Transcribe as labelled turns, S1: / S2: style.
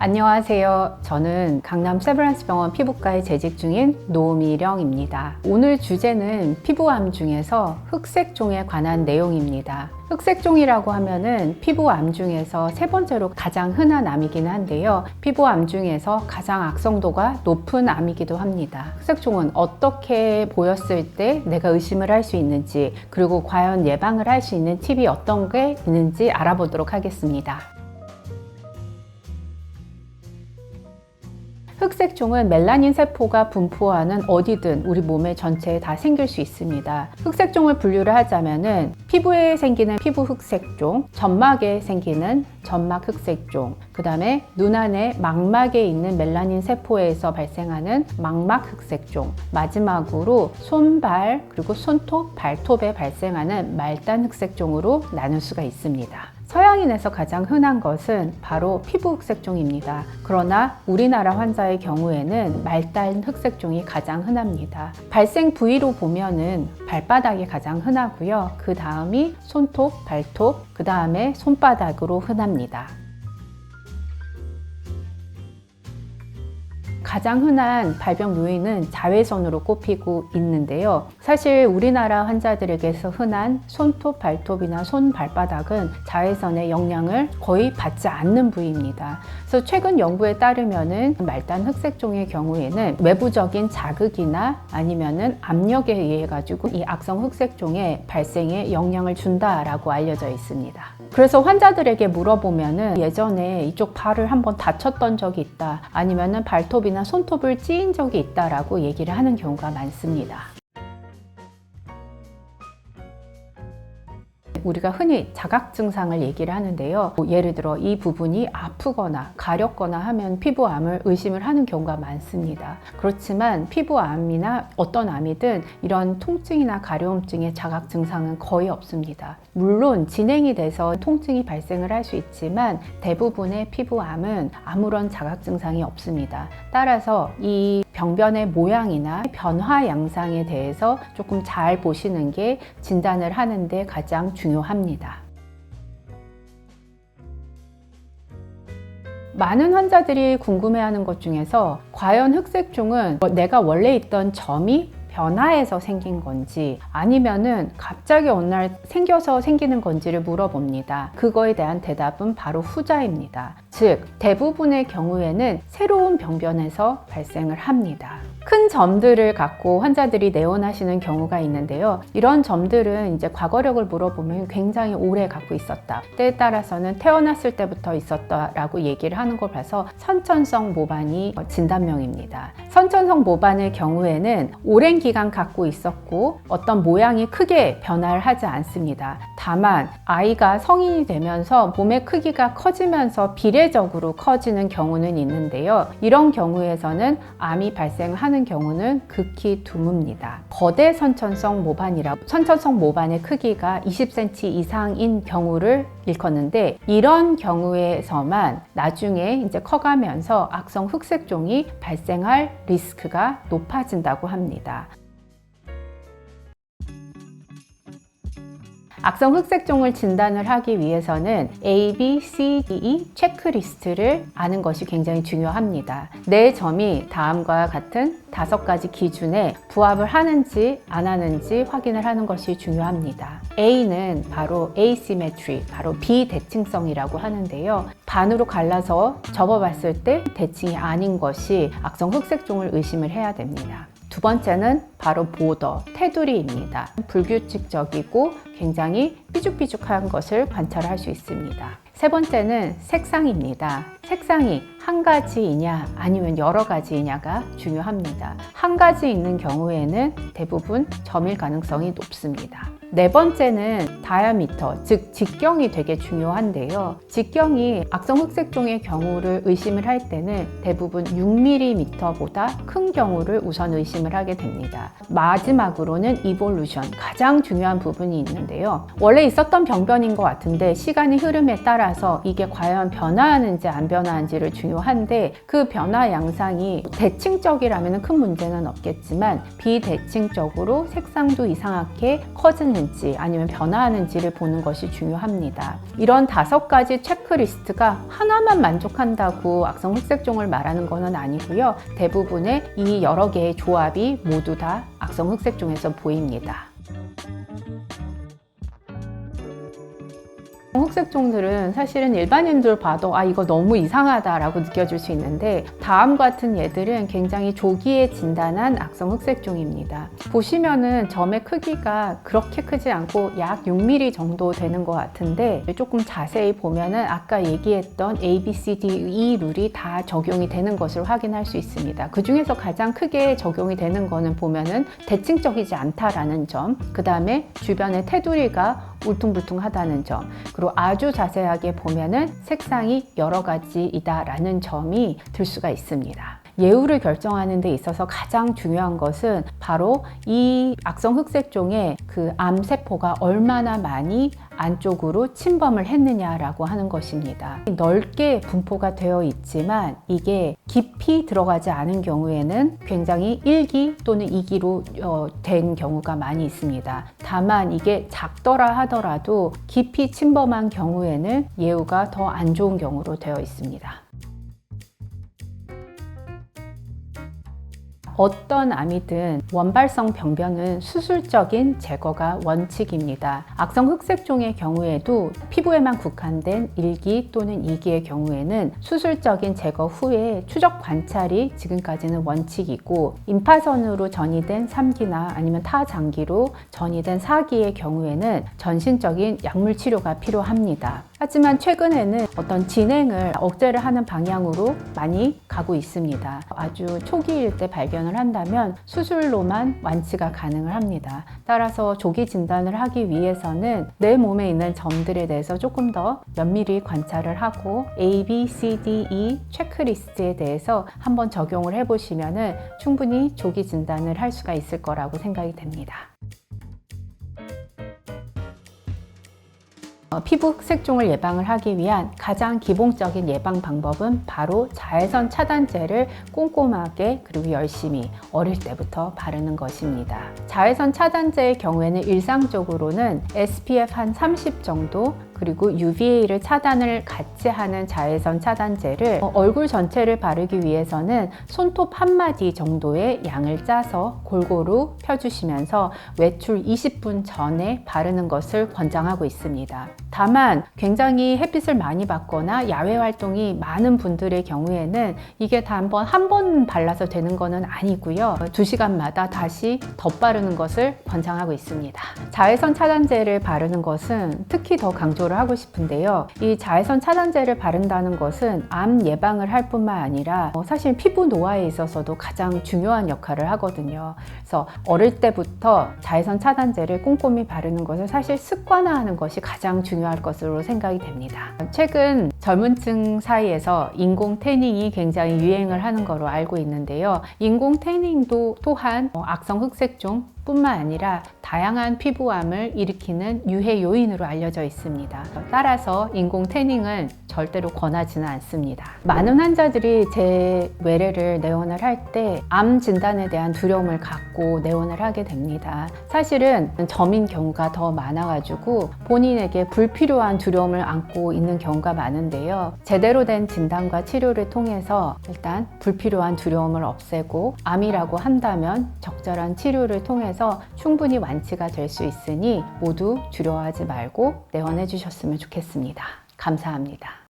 S1: 안녕하세요. 저는 강남 세브란스 병원 피부과에 재직 중인 노미령입니다. 오늘 주제는 피부암 중에서 흑색종에 관한 내용입니다. 흑색종이라고 하면은 피부암 중에서 세 번째로 가장 흔한 암이긴 한데요. 피부암 중에서 가장 악성도가 높은 암이기도 합니다. 흑색종은 어떻게 보였을 때 내가 의심을 할 수 있는지, 그리고 과연 예방을 할 수 있는 팁이 어떤 게 있는지 알아보도록 하겠습니다. 흑색종은 멜라닌 세포가 분포하는 어디든 우리 몸의 전체에 다 생길 수 있습니다. 흑색종을 분류를 하자면은 피부에 생기는 피부 흑색종, 점막에 생기는 점막 흑색종, 그 다음에 눈 안에 망막에 있는 멜라닌 세포에서 발생하는 망막 흑색종, 마지막으로 손발 그리고 손톱, 발톱에 발생하는 말단 흑색종으로 나눌 수가 있습니다. 서양인에서 가장 흔한 것은 바로 피부 흑색종입니다. 그러나 우리나라 환자의 경우에는 말단 흑색종이 가장 흔합니다. 발생 부위로 보면은 발바닥이 가장 흔하고요. 그 다음이 손톱, 발톱, 그 다음에 손바닥으로 흔합니다. 가장 흔한 발병 요인은 자외선으로 꼽히고 있는데요. 사실 우리나라 환자들에게서 흔한 손톱, 발톱이나 손, 발바닥은 자외선의 영향을 거의 받지 않는 부위입니다. 그래서 최근 연구에 따르면은 말단 흑색종의 경우에는 외부적인 자극이나 아니면은 압력에 의해 가지고 이 악성 흑색종의 발생에 영향을 준다라고 알려져 있습니다. 그래서 환자들에게 물어보면은 예전에 이쪽 발을 한번 다쳤던 적이 있다. 아니면은 발톱이나 손톱을 찌인 적이 있다라고 얘기를 하는 경우가 많습니다. 우리가 흔히 자각 증상을 얘기를 하는데요. 뭐 예를 들어 이 부분이 아프거나 가렵거나 하면 피부암을 의심을 하는 경우가 많습니다. 그렇지만 피부암이나 어떤 암이든 이런 통증이나 가려움증의 자각 증상은 거의 없습니다. 물론 진행이 돼서 통증이 발생을 할 수 있지만 대부분의 피부암은 아무런 자각 증상이 없습니다. 따라서 이 병변의 모양이나 변화 양상에 대해서 조금 잘 보시는 게 진단을 하는데 가장 중요합니다. 많은 환자들이 궁금해하는 것 중에서 과연 흑색종은 내가 원래 있던 점이 변화해서 생긴 건지 아니면은 갑자기 어느 날 생겨서 생기는 건지를 물어봅니다. 그거에 대한 대답은 바로 후자입니다. 즉, 대부분의 경우에는 새로운 병변에서 발생을 합니다. 큰 점들을 갖고 환자들이 내원하시는 경우가 있는데요. 이런 점들은 이제 과거력을 물어보면 굉장히 오래 갖고 있었다. 때에 따라서는 태어났을 때부터 있었다라고 얘기를 하는 걸 봐서 선천성 모반이 진단명입니다. 선천성 모반의 경우에는 오랜 기간 갖고 있었고 어떤 모양이 크게 변화를 하지 않습니다. 다만 아이가 성인이 되면서 몸의 크기가 커지면서 비례적으로 커지는 경우는 있는데요. 이런 경우에서는 암이 발생하는 경우는 극히 드뭅니다. 거대 선천성 모반이라 선천성 모반의 크기가 20cm 이상인 경우를 일컫는데 이런 경우에서만 나중에 이제 커가면서 악성 흑색종이 발생할 리스크가 높아진다고 합니다. 악성 흑색종을 진단을 하기 위해서는 A, B, C, D, E 체크리스트를 아는 것이 굉장히 중요합니다. 내 점이 다음과 같은 다섯 가지 기준에 부합을 하는지 안 하는지 확인을 하는 것이 중요합니다. A는 바로 asymmetry, 바로 비대칭성이라고 하는데요. 반으로 갈라서 접어봤을 때 대칭이 아닌 것이 악성 흑색종을 의심을 해야 됩니다. 두 번째는 바로 보더, 테두리입니다. 불규칙적이고 굉장히 삐죽삐죽한 것을 관찰할 수 있습니다. 세 번째는 색상입니다. 색상이 한 가지이냐 아니면 여러 가지이냐가 중요합니다. 한 가지 있는 경우에는 대부분 점일 가능성이 높습니다. 네 번째는 다이아미터, 즉 직경이 되게 중요한데요. 직경이 악성 흑색종의 경우를 의심을 할 때는 대부분 6mm보다 큰 경우를 우선 의심을 하게 됩니다. 마지막으로는 이볼루션, 가장 중요한 부분이 있는데요. 원래 있었던 병변인 것 같은데 시간의 흐름에 따라 따라서 이게 과연 변화하는지 안 변화하는지를 중요한데 그 변화 양상이 대칭적이라면 큰 문제는 없겠지만 비대칭적으로 색상도 이상하게 커지는지 아니면 변화하는지를 보는 것이 중요합니다. 이런 다섯 가지 체크리스트가 하나만 만족한다고 악성 흑색종을 말하는 것은 아니고요. 대부분의 이 여러 개의 조합이 모두 다 악성 흑색종에서 보입니다. 흑색종들은 사실은 일반인들 봐도 아 이거 너무 이상하다라고 느껴질 수 있는데 다음 같은 얘들은 굉장히 조기에 진단한 악성 흑색종입니다. 보시면은 점의 크기가 그렇게 크지 않고 약 6mm 정도 되는 것 같은데 조금 자세히 보면은 아까 얘기했던 A, B, C, D, E 룰이 다 적용이 되는 것을 확인할 수 있습니다. 그 중에서 가장 크게 적용이 되는 거는 보면은 대칭적이지 않다라는 점, 그 다음에 주변의 테두리가 울퉁불퉁하다는 점, 그리고 아주 자세하게 보면은 색상이 여러 가지이다라는 점이 들 수가 있습니다. 예우를 결정하는 데 있어서 가장 중요한 것은 바로 이 악성 흑색종의 그 암세포가 얼마나 많이 안쪽으로 침범을 했느냐라고 하는 것입니다. 넓게 분포가 되어 있지만 이게 깊이 들어가지 않은 경우에는 굉장히 1기 또는 2기로 어, 된 경우가 많이 있습니다. 다만 이게 작더라 하더라도 깊이 침범한 경우에는 예우가 더 안 좋은 경우로 되어 있습니다. 어떤 암이든 원발성 병변은 수술적인 제거가 원칙입니다. 악성 흑색종의 경우에도 피부에만 국한된 1기 또는 2기의 경우에는 수술적인 제거 후에 추적 관찰이 지금까지는 원칙이고 임파선으로 전이된 3기나 아니면 타장기로 전이된 4기의 경우에는 전신적인 약물 치료가 필요합니다. 하지만 최근에는 어떤 진행을 억제를 하는 방향으로 많이 가고 있습니다. 아주 초기일 때 발견을 한다면 수술로만 완치가 가능을 합니다. 따라서 조기 진단을 하기 위해서는 내 몸에 있는 점들에 대해서 조금 더 면밀히 관찰을 하고 A, B, C, D, E 체크리스트에 대해서 한번 적용을 해보시면 충분히 조기 진단을 할 수가 있을 거라고 생각이 됩니다. 피부 흑색종을 예방을 하기 위한 가장 기본적인 예방 방법은 바로 자외선 차단제를 꼼꼼하게 그리고 열심히 어릴 때부터 바르는 것입니다. 자외선 차단제의 경우에는 일상적으로는 SPF 한 30 정도 그리고 UVA를 차단을 같이 하는 자외선 차단제를 어, 얼굴 전체를 바르기 위해서는 손톱 한 마디 정도의 양을 짜서 골고루 펴주시면서 외출 20분 전에 바르는 것을 권장하고 있습니다. 다만 굉장히 햇빛을 많이 받거나 야외 활동이 많은 분들의 경우에는 이게 단번 한 번 발라서 되는 것은 아니고요. 2시간마다 다시 덧바르는 것을 권장하고 있습니다. 자외선 차단제를 바르는 것은 특히 더 강조 를 하고 싶은데요. 이 자외선 차단제를 바른다는 것은 암 예방을 할 뿐만 아니라 어, 사실 피부 노화에 있어서도 가장 중요한 역할을 하거든요. 그래서 어릴 때부터 자외선 차단제를 꼼꼼히 바르는 것을 사실 습관화하는 것이 가장 중요할 것으로 생각이 됩니다. 최근 젊은 층 사이에서 인공 태닝이 굉장히 유행을 하는 거로 알고 있는데요. 인공 태닝도 또한 어, 악성 흑색종 뿐만 아니라 다양한 피부암을 일으키는 유해 요인으로 알려져 있습니다. 따라서 인공 태닝은 절대로 권하지는 않습니다. 많은 환자들이 제 외래를 내원을 할 때 암 진단에 대한 두려움을 갖고 내원을 하게 됩니다. 사실은 점인 경우가 더 많아가지고 본인에게 불필요한 두려움을 안고 있는 경우가 많은 데요. 제대로 된 진단과 치료를 통해서 일단 불필요한 두려움을 없애고 암이라고 한다면 적절한 치료를 통해서 충분히 완치가 될 수 있으니 모두 두려워하지 말고 내원해 주셨으면 좋겠습니다. 감사합니다.